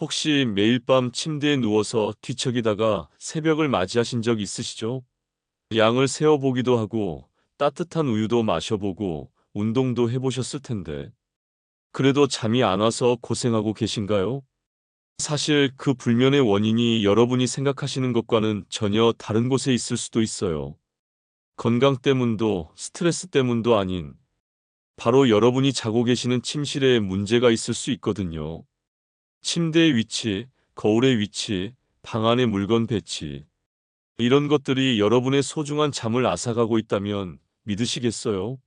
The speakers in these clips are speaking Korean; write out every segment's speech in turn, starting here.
혹시 매일 밤 침대에 누워서 뒤척이다가 새벽을 맞이하신 적 있으시죠? 양을 세어보기도 하고 따뜻한 우유도 마셔보고 운동도 해보셨을 텐데. 그래도 잠이 안 와서 고생하고 계신가요? 사실 그 불면의 원인이 여러분이 생각하시는 것과는 전혀 다른 곳에 있을 수도 있어요. 건강 때문도 스트레스 때문도 아닌 바로 여러분이 자고 계시는 침실에 문제가 있을 수 있거든요. 침대의 위치, 거울의 위치, 방 안의 물건 배치. 이런 것들이 여러분의 소중한 잠을 앗아가고 있다면 믿으시겠어요?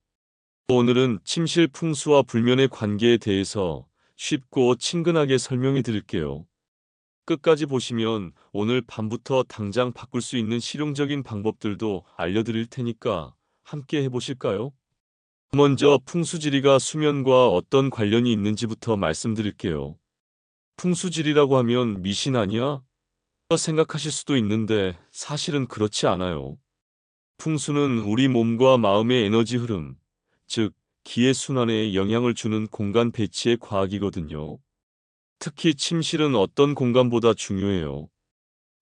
오늘은 침실 풍수와 불면의 관계에 대해서 쉽고 친근하게 설명해 드릴게요. 끝까지 보시면 오늘 밤부터 당장 바꿀 수 있는 실용적인 방법들도 알려드릴 테니까 함께 해보실까요? 먼저 풍수지리가 수면과 어떤 관련이 있는지부터 말씀드릴게요. 풍수지리라고 하면 미신 아니야? 생각하실 수도 있는데 사실은 그렇지 않아요. 풍수는 우리 몸과 마음의 에너지 흐름, 즉 기의 순환에 영향을 주는 공간 배치의 과학이거든요. 특히 침실은 어떤 공간보다 중요해요.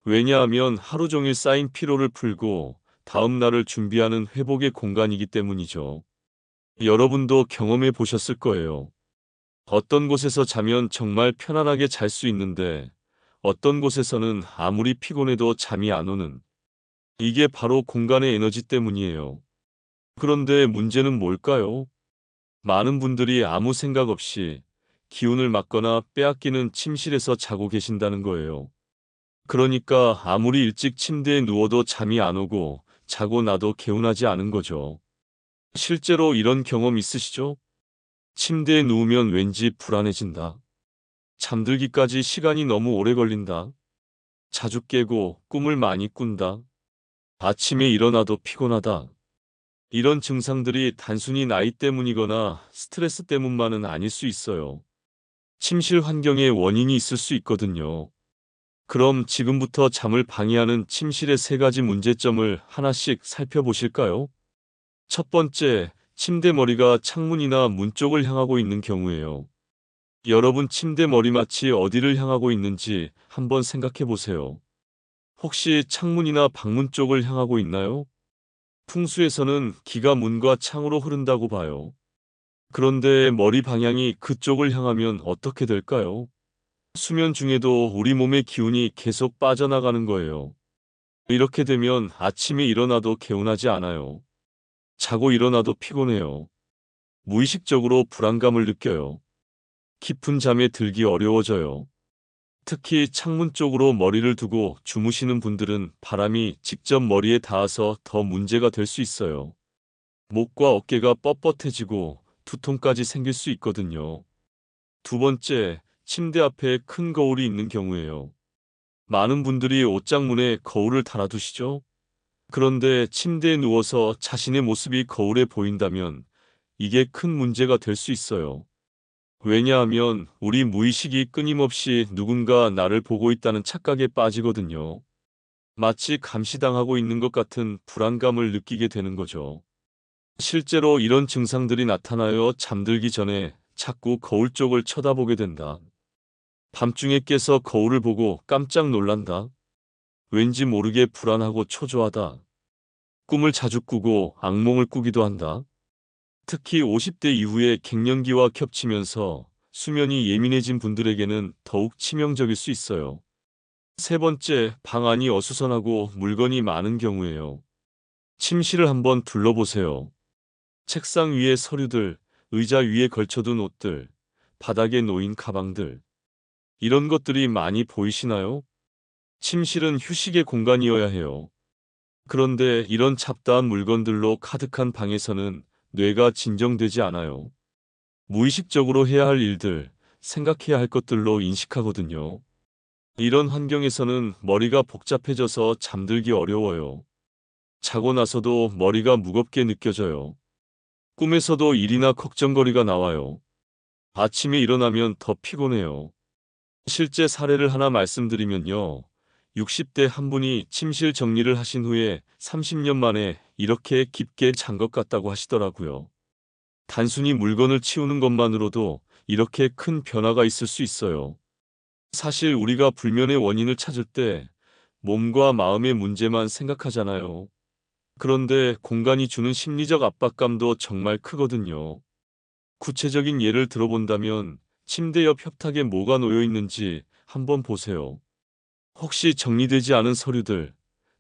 왜냐하면 하루 종일 쌓인 피로를 풀고 다음 날을 준비하는 회복의 공간이기 때문이죠. 여러분도 경험해 보셨을 거예요. 어떤 곳에서 자면 정말 편안하게 잘 수 있는데 어떤 곳에서는 아무리 피곤해도 잠이 안 오는 이게 바로 공간의 에너지 때문이에요. 그런데 문제는 뭘까요? 많은 분들이 아무 생각 없이 기운을 막거나 빼앗기는 침실에서 자고 계신다는 거예요. 그러니까 아무리 일찍 침대에 누워도 잠이 안 오고 자고 나도 개운하지 않은 거죠. 실제로 이런 경험 있으시죠? 침대에 누우면 왠지 불안해진다. 잠들기까지 시간이 너무 오래 걸린다. 자주 깨고 꿈을 많이 꾼다. 아침에 일어나도 피곤하다. 이런 증상들이 단순히 나이 때문이거나 스트레스 때문만은 아닐 수 있어요. 침실 환경에 원인이 있을 수 있거든요. 그럼 지금부터 잠을 방해하는 침실의 세 가지 문제점을 하나씩 살펴보실까요? 첫 번째, 침대 머리가 창문이나 문 쪽을 향하고 있는 경우예요. 여러분 침대 머리맡이 어디를 향하고 있는지 한번 생각해 보세요. 혹시 창문이나 방문 쪽을 향하고 있나요? 풍수에서는 기가 문과 창으로 흐른다고 봐요. 그런데 머리 방향이 그쪽을 향하면 어떻게 될까요? 수면 중에도 우리 몸의 기운이 계속 빠져나가는 거예요. 이렇게 되면 아침에 일어나도 개운하지 않아요. 자고 일어나도 피곤해요. 무의식적으로 불안감을 느껴요. 깊은 잠에 들기 어려워져요. 특히 창문 쪽으로 머리를 두고 주무시는 분들은 바람이 직접 머리에 닿아서 더 문제가 될 수 있어요. 목과 어깨가 뻣뻣해지고 두통까지 생길 수 있거든요. 두 번째, 침대 앞에 큰 거울이 있는 경우예요. 많은 분들이 옷장문에 거울을 달아두시죠? 그런데 침대에 누워서 자신의 모습이 거울에 보인다면 이게 큰 문제가 될 수 있어요. 왜냐하면 우리 무의식이 끊임없이 누군가 나를 보고 있다는 착각에 빠지거든요. 마치 감시당하고 있는 것 같은 불안감을 느끼게 되는 거죠. 실제로 이런 증상들이 나타나여 잠들기 전에 자꾸 거울 쪽을 쳐다보게 된다. 밤중에 깨서 거울을 보고 깜짝 놀란다. 왠지 모르게 불안하고 초조하다. 꿈을 자주 꾸고 악몽을 꾸기도 한다. 특히 50대 이후에 갱년기와 겹치면서 수면이 예민해진 분들에게는 더욱 치명적일 수 있어요. 세 번째, 방 안이 어수선하고 물건이 많은 경우예요. 침실을 한번 둘러보세요. 책상 위에 서류들, 의자 위에 걸쳐둔 옷들, 바닥에 놓인 가방들. 이런 것들이 많이 보이시나요? 침실은 휴식의 공간이어야 해요. 그런데 이런 잡다한 물건들로 가득한 방에서는 뇌가 진정되지 않아요. 무의식적으로 해야 할 일들, 생각해야 할 것들로 인식하거든요. 이런 환경에서는 머리가 복잡해져서 잠들기 어려워요. 자고 나서도 머리가 무겁게 느껴져요. 꿈에서도 일이나 걱정거리가 나와요. 아침에 일어나면 더 피곤해요. 실제 사례를 하나 말씀드리면요. 60대 한 분이 침실 정리를 하신 후에 30년 만에 이렇게 깊게 잔 것 같다고 하시더라고요. 단순히 물건을 치우는 것만으로도 이렇게 큰 변화가 있을 수 있어요. 사실 우리가 불면의 원인을 찾을 때 몸과 마음의 문제만 생각하잖아요. 그런데 공간이 주는 심리적 압박감도 정말 크거든요. 구체적인 예를 들어본다면 침대 옆 협탁에 뭐가 놓여 있는지 한번 보세요. 혹시 정리되지 않은 서류들,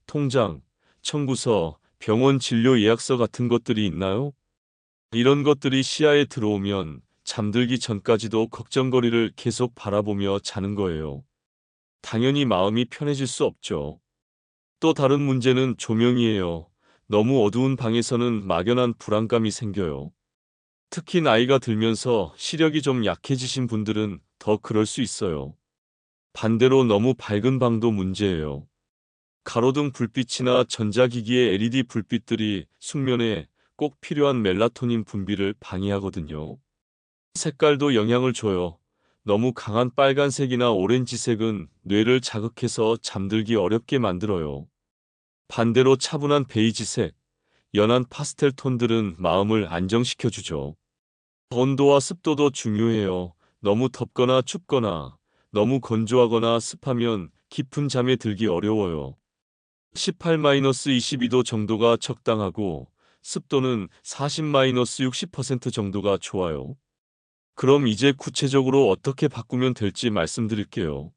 통장, 청구서, 병원 진료 예약서 같은 것들이 있나요? 이런 것들이 시야에 들어오면 잠들기 전까지도 걱정거리를 계속 바라보며 자는 거예요. 당연히 마음이 편해질 수 없죠. 또 다른 문제는 조명이에요. 너무 어두운 방에서는 막연한 불안감이 생겨요. 특히 나이가 들면서 시력이 좀 약해지신 분들은 더 그럴 수 있어요. 반대로 너무 밝은 방도 문제예요. 가로등 불빛이나 전자기기의 LED 불빛들이 숙면에 꼭 필요한 멜라토닌 분비를 방해하거든요. 색깔도 영향을 줘요. 너무 강한 빨간색이나 오렌지색은 뇌를 자극해서 잠들기 어렵게 만들어요. 반대로 차분한 베이지색, 연한 파스텔 톤들은 마음을 안정시켜주죠. 온도와 습도도 중요해요. 너무 덥거나 춥거나 너무 건조하거나 습하면 깊은 잠에 들기 어려워요. 18-22도 정도가 적당하고 습도는 40-60% 정도가 좋아요. 그럼 이제 구체적으로 어떻게 바꾸면 될지 말씀드릴게요.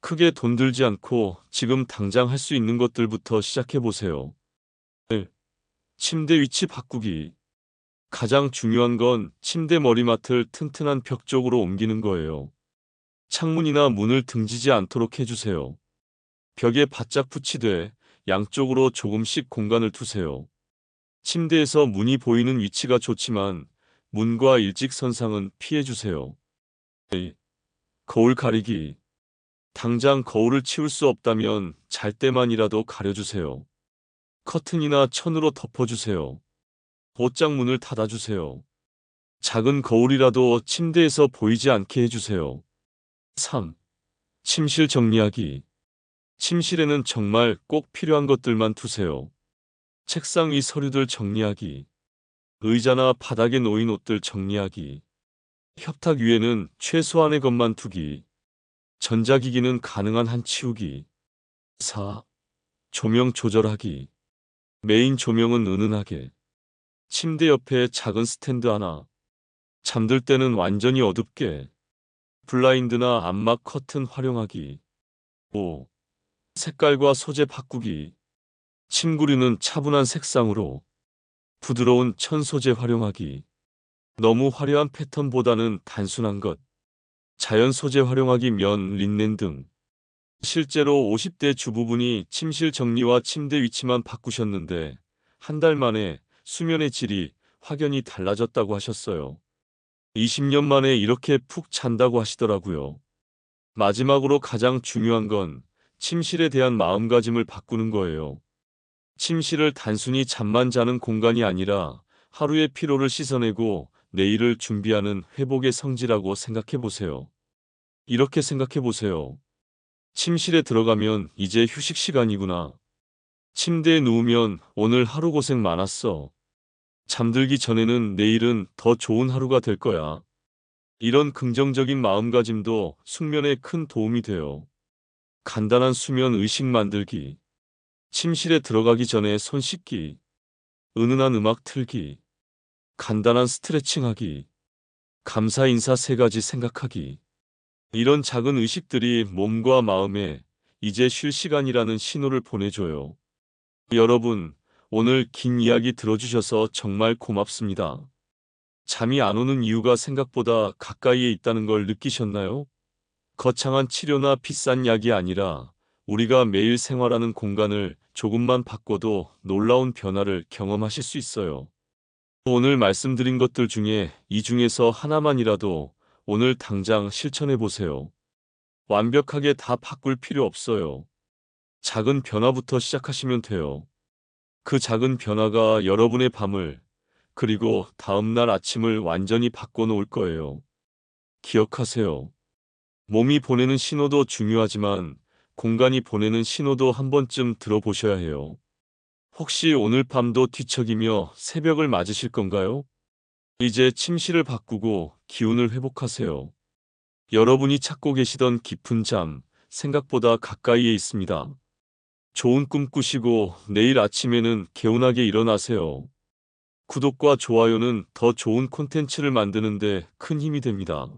크게 돈 들지 않고 지금 당장 할 수 있는 것들부터 시작해 보세요. 1. 침대 위치 바꾸기. 가장 중요한 건 침대 머리맡을 튼튼한 벽 쪽으로 옮기는 거예요. 창문이나 문을 등지지 않도록 해주세요. 벽에 바짝 붙이되 양쪽으로 조금씩 공간을 두세요. 침대에서 문이 보이는 위치가 좋지만 문과 일직선상은 피해주세요. 2. 거울 가리기. 당장 거울을 치울 수 없다면 잘 때만이라도 가려주세요. 커튼이나 천으로 덮어주세요. 옷장 문을 닫아주세요. 작은 거울이라도 침대에서 보이지 않게 해주세요. 3. 침실 정리하기. 침실에는 정말 꼭 필요한 것들만 두세요. 책상 위 서류들 정리하기. 의자나 바닥에 놓인 옷들 정리하기. 협탁 위에는 최소한의 것만 두기. 전자기기는 가능한 한 치우기. 4. 조명 조절하기. 메인 조명은 은은하게. 침대 옆에 작은 스탠드 하나. 잠들 때는 완전히 어둡게. 블라인드나 암막 커튼 활용하기. 5. 색깔과 소재 바꾸기. 침구류는 차분한 색상으로. 부드러운 천 소재 활용하기. 너무 화려한 패턴보다는 단순한 것. 자연 소재 활용하기 면, 린넨 등. 실제로 50대 주부분이 침실 정리와 침대 위치만 바꾸셨는데 한 달 만에 수면의 질이 확연히 달라졌다고 하셨어요. 20년 만에 이렇게 푹 잔다고 하시더라고요. 마지막으로 가장 중요한 건 침실에 대한 마음가짐을 바꾸는 거예요. 침실을 단순히 잠만 자는 공간이 아니라 하루의 피로를 씻어내고 내일을 준비하는 회복의 성지라고 생각해 보세요. 이렇게 생각해 보세요. 침실에 들어가면 이제 휴식 시간이구나. 침대에 누우면 오늘 하루 고생 많았어. 잠들기 전에는 내일은 더 좋은 하루가 될 거야. 이런 긍정적인 마음가짐도 숙면에 큰 도움이 돼요. 간단한 수면 의식 만들기. 침실에 들어가기 전에 손 씻기. 은은한 음악 틀기. 간단한 스트레칭 하기. 감사 인사 세 가지 생각하기. 이런 작은 의식들이 몸과 마음에 이제 쉴 시간이라는 신호를 보내줘요. 여러분, 오늘 긴 이야기 들어주셔서 정말 고맙습니다. 잠이 안 오는 이유가 생각보다 가까이에 있다는 걸 느끼셨나요? 거창한 치료나 비싼 약이 아니라 우리가 매일 생활하는 공간을 조금만 바꿔도 놀라운 변화를 경험하실 수 있어요. 오늘 말씀드린 것들 중에 이 중에서 하나만이라도 오늘 당장 실천해 보세요. 완벽하게 다 바꿀 필요 없어요. 작은 변화부터 시작하시면 돼요. 그 작은 변화가 여러분의 밤을 그리고 다음날 아침을 완전히 바꿔놓을 거예요. 기억하세요. 몸이 보내는 신호도 중요하지만 공간이 보내는 신호도 한 번쯤 들어보셔야 해요. 혹시 오늘 밤도 뒤척이며 새벽을 맞으실 건가요? 이제 침실을 바꾸고 기운을 회복하세요. 여러분이 찾고 계시던 깊은 잠, 생각보다 가까이에 있습니다. 좋은 꿈 꾸시고 내일 아침에는 개운하게 일어나세요. 구독과 좋아요는 더 좋은 콘텐츠를 만드는데 큰 힘이 됩니다.